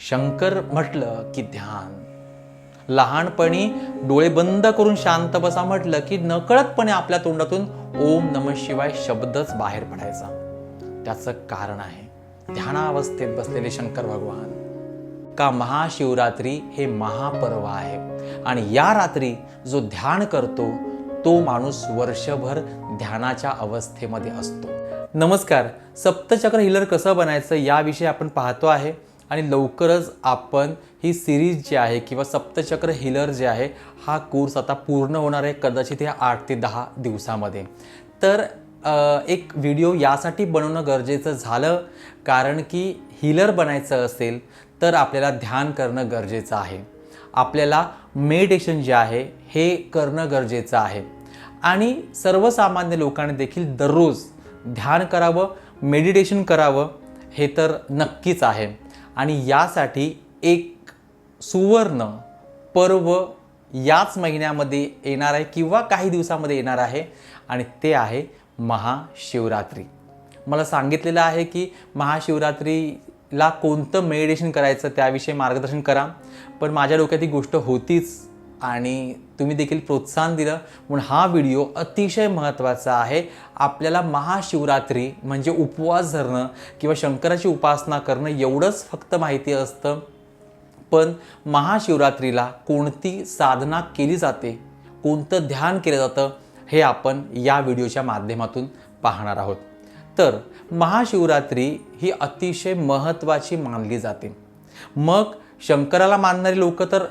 शंकर म्हटलं की ध्यान. लहानपणी डोळे बंद करून शांत बसा म्हटलं की नकळतपणे आपल्या तोंडातून ओम नम शिवाय शब्दच बाहेर पडायचा. त्याचं कारण आहे ध्यानावस्थेत बसलेले शंकर भगवान. का महाशिवरात्री हे महापर्व आहे आणि या रात्री जो ध्यान करतो तो माणूस वर्षभर ध्यानाच्या अवस्थेमध्ये असतो. नमस्कार सप्तचक्र हिलर कसं बनायचं याविषयी आपण पाहतो आहे. आणि लवकरच आपण ही सिरीज जी आहे किंवा सप्तचक्र हिलर जे आहे हा कोर्स आता पूर्ण होणार आहे कदाचित या आठ ते दहा दिवसामध्ये. तर एक व्हिडिओ यासाठी बनवणं गरजेचं झालं कारण की हिलर बनायचं असेल तर आपल्याला ध्यान करणं गरजेचं आहे. आपल्याला मेडिटेशन जे आहे हे करणं गरजेचं आहे. आणि सर्वसामान्य लोकांनी देखील दररोज ध्यान करावं मेडिटेशन करावं हे तर नक्कीच आहे. आणि यासाठी एक सुवर्ण पर्व याच महिन्यामध्ये येणार आहे किंवा काही दिवसामध्ये येणार आहे आणि ते आहे महाशिवरात्री. मला सांगितलेलं आहे की महाशिवरात्रीला कोणतं मेडिटेशन करायचं त्याविषयी मार्गदर्शन करा पण माझ्या डोक्यात ही गोष्ट होतीच. आणि तुम्ही देखील प्रोत्साहन दिलं. म्हणून हा व्हिडिओ अतिशय महत्त्वाचा आहे. आपल्याला महाशिवरात्री म्हणजे उपवास धरणं किंवा शंकराची उपासना करणं एवढंच फक्त माहिती असतं. पण महाशिवरात्रीला कोणती साधना केली जाते? कोणतं ध्यान केलं जातं? हे आपण या व्हिडिओच्या माध्यमातून पाहणार आहोत. तर महाशिवरात्री ही अतिशय महत्त्वाची मानली जाते. मग शंकराला मानणारी लोक तर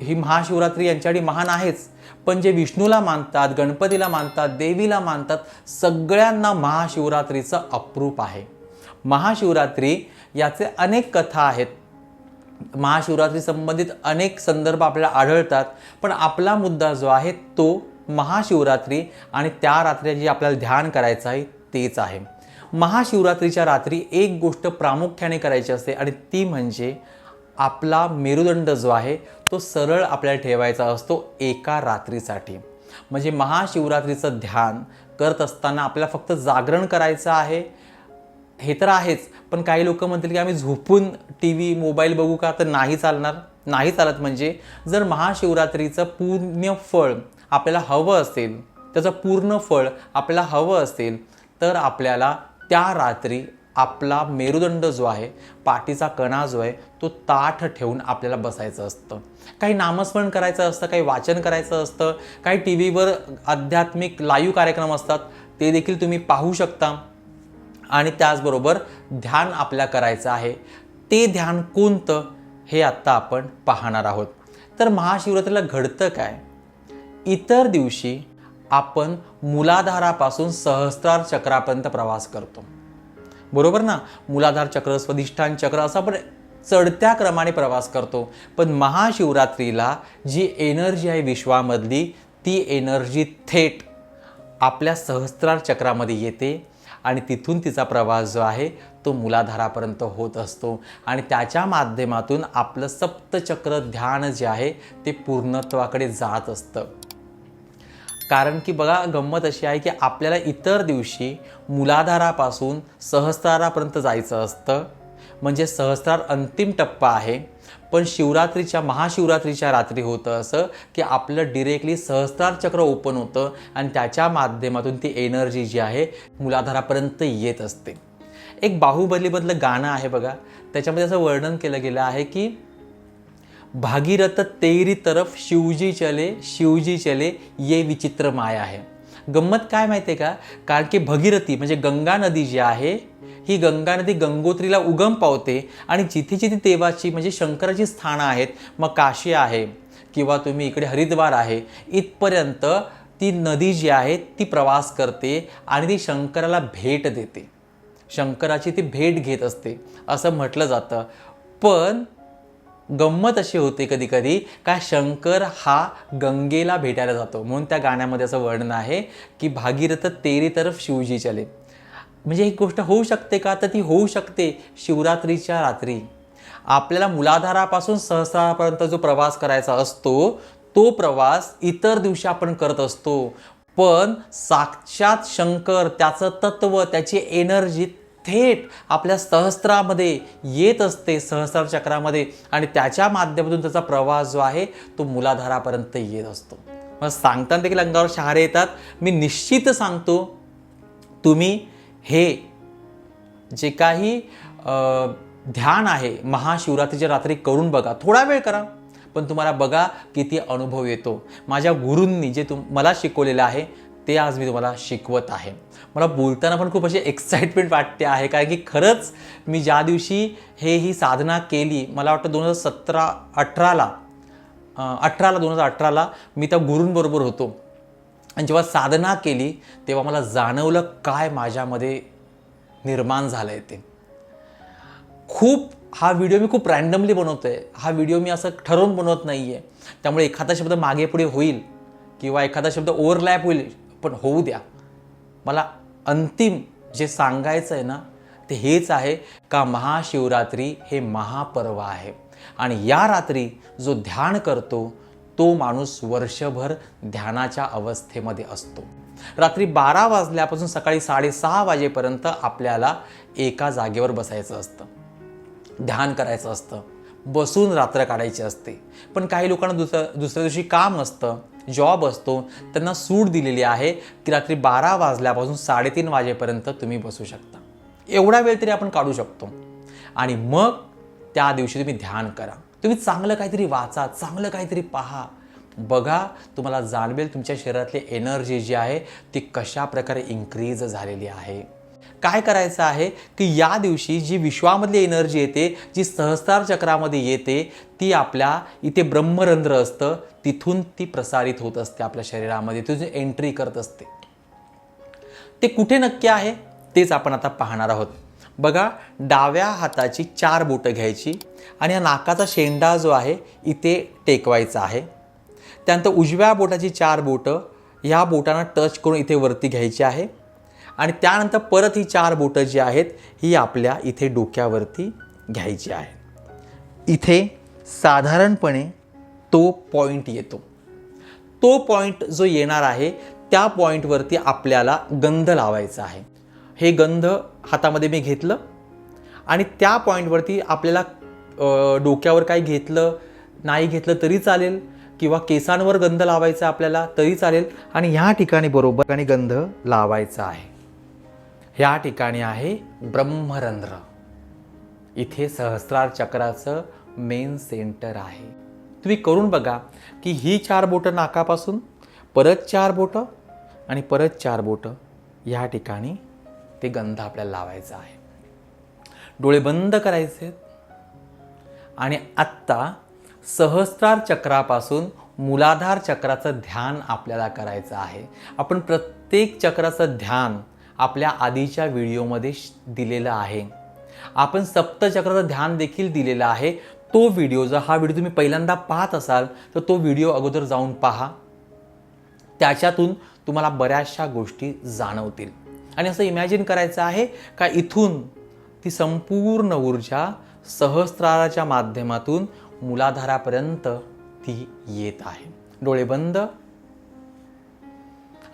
ही महाशिवरात्री यांच्यासाठी महान आहेच. पण जे विष्णूला मानतात गणपतीला मानतात देवीला मानतात सगळ्यांना महाशिवरात्रीचं अप्रूप आहे. महाशिवरात्री याचे अनेक कथा आहेत. महाशिवरात्री संबंधित अनेक संदर्भ आपल्याला आढळतात पण आपला मुद्दा जो आहे तो महाशिवरात्री आणि त्या रात्री जी आपल्याला ध्यान करायचं आहे तेच आहे. महाशिवरात्रीच्या रात्री एक गोष्ट प्रामुख्याने करायची असते आणि ती म्हणजे आपला मेरुदंड जो आहे तो सरळ आपल्याला ठेवायचा असतो एका रात्रीसाठी. म्हणजे महाशिवरात्रीचं ध्यान करत असताना आपल्याला फक्त जागरण करायचं आहे हे तर आहेच. पण काही लोक म्हणतील की आम्ही झोपून टी व्ही मोबाईल बघू का? तर नाही चालणार. नाही चालत म्हणजे जर महाशिवरात्रीचं पूर्ण फळ आपल्याला हवं असेल त्याचं पूर्ण फळ आपल्याला हवं असेल तर आपल्याला त्या रात्री आपला मेरुदंड जो आहे पाठीचा कणा जो आहे तो ताठ ठेवून आपल्याला बसायचं असतं. काही नामस्मरण करायचं असतं काही वाचन करायचं असतं काही टी व्हीवर आध्यात्मिक लाईव्ह कार्यक्रम असतात ते देखील तुम्ही पाहू शकता. आणि त्याचबरोबर ध्यान आपल्या करायचं आहे. ते ध्यान कोणतं हे आत्ता आपण पाहणार आहोत. तर महाशिवरात्रीला घडतं काय? इतर दिवशी आपण मुलाधारापासून सहस्त्रार चक्रापर्यंत प्रवास करतो. बरोबर ना? मुलाधार चक्र स्वधिष्ठान चक्र असं आपण चढत्या क्रमाने प्रवास करतो. पण महाशिवरात्रीला जी एनर्जी आहे विश्वामधली ती एनर्जी थेट आपल्या सहस्त्रार चक्रामध्ये येते आणि तिथून तिचा प्रवास जो आहे तो मुलाधारापर्यंत होत असतो. आणि त्याच्या माध्यमातून आपलं सप्तचक्र ध्यान जे आहे ते पूर्णत्वाकडे जात असतं. कारण की बघा गंमत अशी आहे की आपल्याला इतर दिवशी मुलाधारापासून सहस्रारापर्यंत जायचं असतं. म्हणजे सहस्रार अंतिम टप्पा आहे. पण शिवरात्रीच्या महाशिवरात्रीच्या रात्री होतं असं की आपलं डिरेक्टली सहस्त्रार चक्र ओपन होतं आणि त्याच्या माध्यमातून ती एनर्जी जी आहे मुलाधारापर्यंत येत असते. एक बाहुबलीमधलं गाणं आहे बघा. त्याच्यामध्ये असं वर्णन केलं गेलं आहे की भागीरथ तेरी तरफ शिवजी चले शिवजी चले ये विचित्र माया आहे गंमत काय माहिती आहे का? कारण की भगीरथी म्हणजे गंगा नदी जी आहे ही गंगा नदी गंगोत्रीला उगम पावते आणि जिथे जिथे देवाची म्हणजे शंकराची स्थानं आहेत मग काशी आहे किंवा तुम्ही इकडे हरिद्वार आहे इथपर्यंत ती नदी जी आहे ती प्रवास करते आणि ती शंकराला भेट देते. शंकराची ती भेट घेत असते. असं म्हटलं जातं. पण गंमत अशी होते कधी कधी का शंकर हा गंगेला भेटायला जातो. म्हणून त्या गाण्यामध्ये असं वर्णन आहे की भागीरथ तेरी तरफ शिवजी चले. म्हणजे ही गोष्ट होऊ शकते का? तर ती होऊ शकते शिवरात्रीच्या रात्री. आपल्याला मुलाधारापासून सहस्रापर्यंत जो प्रवास करायचा असतो तो प्रवास इतर दिवशी आपण करत असतो. पण साक्षात शंकर त्याचं तत्व त्याची एनर्जी थेट आपल्या सहस्त्रामध्ये येत असते सहस्रार चक्रामध्ये. आणि त्याच्या माध्यमातून त्याचा प्रवास जो आहे तो मुलाधारापर्यंत येत असतो. मग सांगताना देखील अंगावर शहारे येतात. मी निश्चित सांगतो तुम्ही हे जे काही ध्यान आहे महाशिवरात्रीच्या रात्री करून बघा. थोडा वेळ करा पण तुम्हाला बघा किती अनुभव येतो. माझ्या गुरूंनी जे तुम मला शिकवलेलं आहे ते आज मी तुम्हाला शिकवत आहे. मला बोलताना पण खूप अशी एक्साइटमेंट वाटते आहे कारण की खरंच मी ज्या दिवशी हे ही साधना केली मला वाटतं दोन हजार सतरा अठराला अठराला दोन हजार अठराला मी त्या गुरूंबरोबर होतो. आणि जेव्हा साधना केली तेव्हा मला जाणवलं काय माझ्यामध्ये निर्माण झालं आहे ते. खूप हा व्हिडिओ मी खूप रँडमली बनवतो आहे हा व्हिडिओ मी असं ठरवून बनवत नाही आहे त्यामुळे एखादा शब्द मागे पुढे होईल किंवा एखादा शब्द ओव्हरलॅप होईल पण होऊ द्या. मला अंतिम जे सांगायचं आहे ना ते हेच आहे का महाशिवरात्री हे महापर्व आहे. आणि या रात्री जो ध्यान करतो तो माणूस वर्षभर ध्यानाच्या अवस्थेमध्ये असतो. रात्री बारा वाजल्यापासून सकाळी साडेसहा वाजेपर्यंत आपल्याला एका जागेवर बसायचं असतं. ध्यान करायचं असतं. बसून रात्र काढायची असते. पण काही लोकांना दुसऱ्या दुसऱ्या दिवशी काम असतं जॉब असतो त्यांना सूट दिलेली आहे की रात्री बारा वाजल्यापासून साडेतीन वाजेपर्यंत तुम्ही बसू शकता. एवढा वेळ तरी आपण काढू शकतो. आणि मग त्या दिवशी तुम्ही ध्यान करा. तुम्ही चांगलं काहीतरी वाचा चांगलं काहीतरी पहा. बघा तुम्हाला जाणवेल तुमच्या शरीरातली एनर्जी जी आहे ती कशा प्रकारे इन्क्रीज झालेली आहे. काय करायचं आहे की या दिवशी जी विश्वामधली एनर्जी येते जी सहस्त्रार चक्रामध्ये येते ती आपल्या इथे ब्रह्मरंध्र असतं तिथून ती प्रसारित होत असते आपल्या शरीरामध्ये तिथून एंट्री करत असते. ते कुठे नक्की आहे? तेच आपण आता पाहणार आहोत. बघा डाव्या हाताची चार बोटं घ्यायची आणि या नाकाचा शेंडा जो आहे इथे टेकवायचा आहे. त्यानंतर उजव्या बोटाची चार बोटं ह्या बोटांना टच करून इथे वरती घ्यायची आहे. आणि त्यानंतर परत ही चार बोटं जी आहेत ही आपल्या इथे डोक्यावरती घ्यायची आहे इथे साधारणपणे तो पॉईंट येतो. तो पॉईंट जो येणार आहे त्या पॉईंटवरती आपल्याला गंध लावायचा आहे. हे गंध हातामध्ये मी घेतलं आणि त्या पॉईंटवरती आपल्याला डोक्यावर काही घेतलं नाही घेतलं तरी चालेल किंवा केसांवर गंध लावायचा आपल्याला तरी चालेल आणि ह्या ठिकाणी बरोबर आणि गंध लावायचा आहे. ह्या ठिकाणी आहे ब्रह्मरंध्र. इथे सहस्रार चक्राचं मेन सेंटर आहे. तुम्ही करून बघा की ही चार बोटं नाकापासून परत चार बोटं आणि परत चार बोटं ह्या ठिकाणी ते गंध आपल्याला लावायचं आहे. डोळे बंद करायचे आहेत. आणि आत्ता सहस्रार चक्रापासून मूलाधार चक्राचं ध्यान आपल्याला करायचं आहे. आपण प्रत्येक चक्राचं ध्यान आपल्या आधीच्या व्हिडिओमध्ये श- दिलेलं आहे. आपण सप्तचक्राचं ध्यान देखील दिलेलं आहे. तो व्हिडिओ जर हा व्हिडिओ तुम्ही पहिल्यांदा पाहत असाल तर तो व्हिडिओ अगोदर जाऊन पहा. त्याच्यातून तुम्हाला बऱ्याचशा गोष्टी जाणवतील. आणि असं इमॅजिन करायचं आहे का इथून ती संपूर्ण ऊर्जा सहस्राराच्या माध्यमातून मुलाधारापर्यंत ती येत आहे. डोळे बंद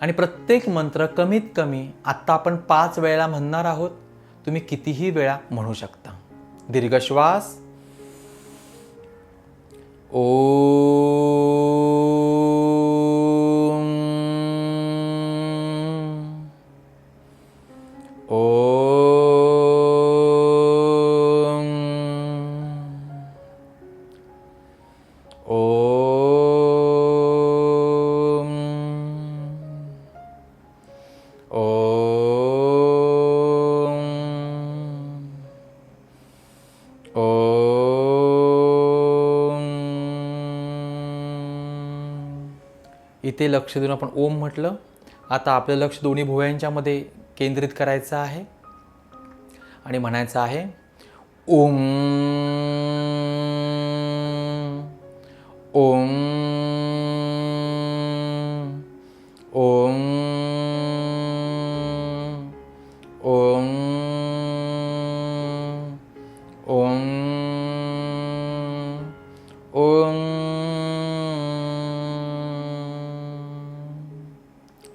आणि प्रत्येक मंत्र कमीत कमी आत्ता आपण पाच वेळा म्हणणार आहोत. तुम्ही कितीही वेळा म्हणू शकता. दीर्घ श्वास इथे लक्ष देऊन आपण ओम म्हटलं. आता आपलं लक्ष दोन्ही भुवयांच्यामध्ये केंद्रित करायचं आहे. आणि म्हणायचं आहे ओम.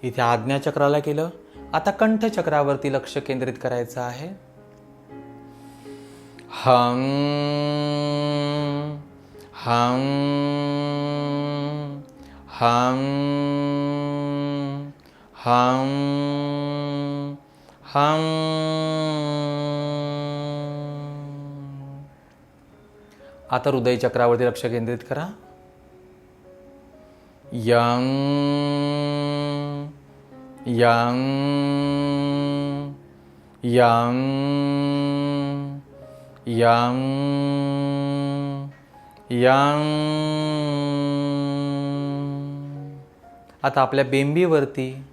इथे आज्ञाचक्राला केलं. आता कंठचक्रावरती लक्ष केंद्रित करायचं आहे. हं हं हं हं हं. आता हृदय चक्रावरती लक्ष केंद्रित करा. यंग यं यं यं यं आता आपल्या बेंबीवरती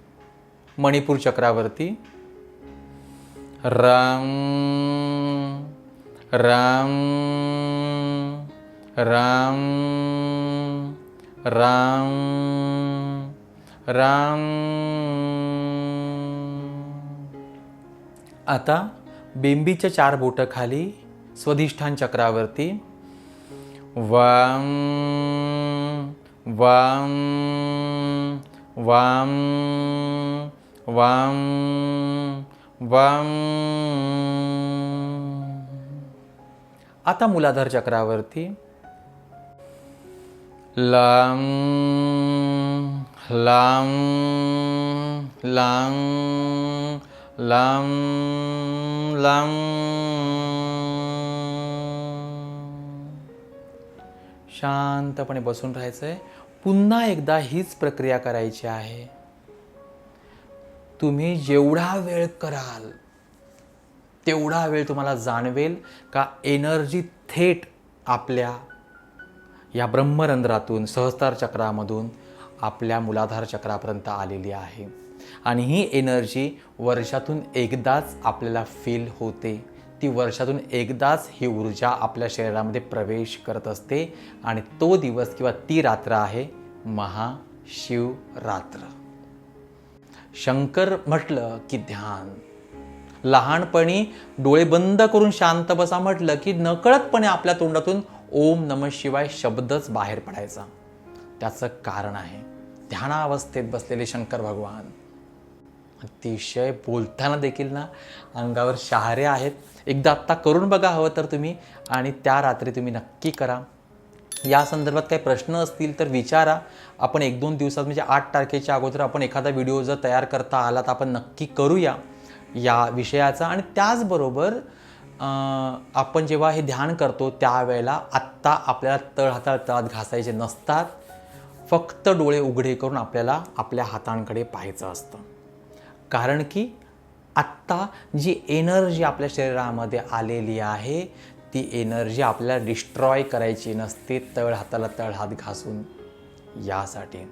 मणिपूर चक्रावरती राम राम राम राम राम. आता बेंबीच्या चार बोटं खाली स्वधिष्ठान चक्रावरती. वाम वाम वाम वाम वाम. आता मुलाधार चक्रावरती. लं लं लं लं लं शांतपणे बसून राहायचं आहे पुन्हा एकदा हीच प्रक्रिया करायची आहे. तुम्ही जेवढा वेळ कराल तेवढा वेळ तुम्हाला जाणवेल का एनर्जी थेट आपल्या या ब्रह्मरंध्रातून सहस्तार चक्रामधून आपल्या मुलाधार चक्रापर्यंत आलेली आहे. आणि ही एनर्जी वर्षातून एकदाच आपल्याला फील होते. ती वर्षातून एकदाच ही ऊर्जा आपल्या शरीरामध्ये प्रवेश करत असते. आणि तो दिवस किंवा ती रात्र आहे महाशिवरात्र. शंकर म्हटलं की ध्यान. लहानपणी डोळे बंद करून शांत बसा म्हटलं की नकळतपणे आपल्या तोंडातून ओम नम शिवाय शब्दच बाहेर पडायचा. त्याचं कारण आहे. ध्यानावस्थेत बसलेले शंकर भगवान. अतिशय बोलताना देखील ना अंगावर शहारे आहेत. एकदा आत्ता करून बघा हवं तर तुम्ही आणि त्या रात्री तुम्ही नक्की करा. या संदर्भात काही प्रश्न असतील तर विचारा. आपण एक दोन दिवसात म्हणजे आठ तारखेच्या अगोदर आपण एखादा व्हिडिओ जर तयार करता आला तर आपण नक्की करूया या विषयाचा. आणि त्याचबरोबर आपण जेव्हा हे ध्यान करतो त्यावेळेला आत्ता आपल्याला तळ हाताळ तळात घासायचे नसतात. फक्त डोळे उघडे करून आपल्याला आपल्या हातांकडे पाहायचं असतं. कारण की आत्ता जी एनर्जी आपल्या शरीरामध्ये आलेली आहे ती एनर्जी आपल्याला डिस्ट्रॉय करायची नसते तळ हाताला तळ हात घासून. यासाठी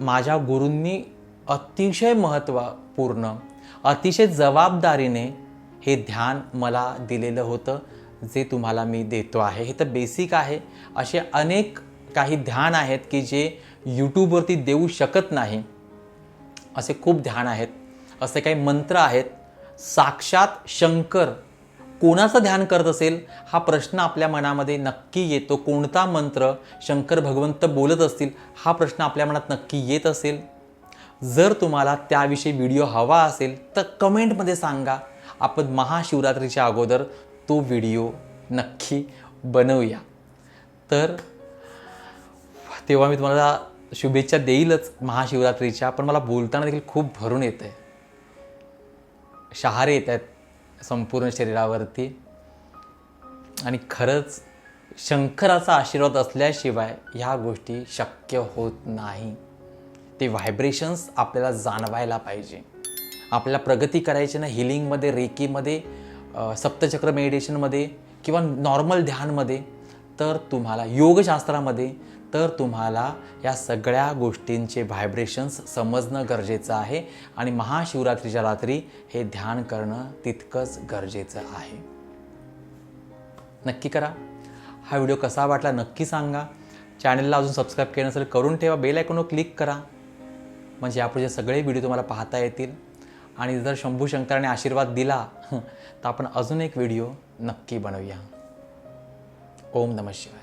माझ्या गुरूंनी अतिशय महत्त्वपूर्ण अतिशय जबाबदारीने हे ध्यान मला दिलेलं होतं जे तुम्हाला मी देतो आहे. हे तर बेसिक आहे. असे अनेक काही ध्यान आहेत की जे यूट्यूबवरती देऊ शकत नाही असे खूप ध्यान आहेत. असे काही मंत्र आहेत. साक्षात शंकर कोणाचं ध्यान करत असेल? हा प्रश्न आपल्या मनामध्ये नक्की येतो. कोणता मंत्र शंकर भगवंत बोलत असतील? हा प्रश्न आपल्या मनात नक्की येत असेल? जर तुम्हाला त्याविषयी व्हिडिओ हवा असेल तर कमेंटमध्ये सांगा. आपण महाशिवरात्रीच्या अगोदर तो व्हिडिओ नक्की बनवूया. तर तेव्हा मी तुम्हाला शुभेच्छा देईलच महाशिवरात्रीच्या पण मला बोलताना देखील खूप भरून येत आहे शहारे येत आहेत संपूर्ण शरीरावरती. आणि खरंच शंकराचा आशीर्वाद असल्याशिवाय ह्या गोष्टी शक्य होत नाही. ते व्हायब्रेशन्स आपल्याला जाणवायला पाहिजे. आपल्याला प्रगती करायची ना हिलिंगमध्ये रेकीमध्ये सप्तचक्र मेडिटेशनमध्ये किंवा नॉर्मल ध्यानमध्ये तर तुम्हाला योगशास्त्रामध्ये तर तुम्हाला या सगळ्या गोष्टींचे व्हायब्रेशन्स समजणं गरजेचं आहे आणि महाशिवरात्रीच्या रात्री हे ध्यान करणं तितकंच गरजेचं आहे. नक्की करा. हा व्हिडिओ कसा वाटला नक्की सांगा. चॅनलला अजून सबस्क्राईब केलं नसेल करून ठेवा. बेल आयकॉनवर क्लिक करा. म्हणजे यापुढचे सगळे व्हिडिओ तुम्हाला पाहता येतील. आणि जर शंभू शंकराने आशीर्वाद दिला तर आपण अजून एक व्हिडिओ नक्की बनवूया. ओम नमः शिवाय.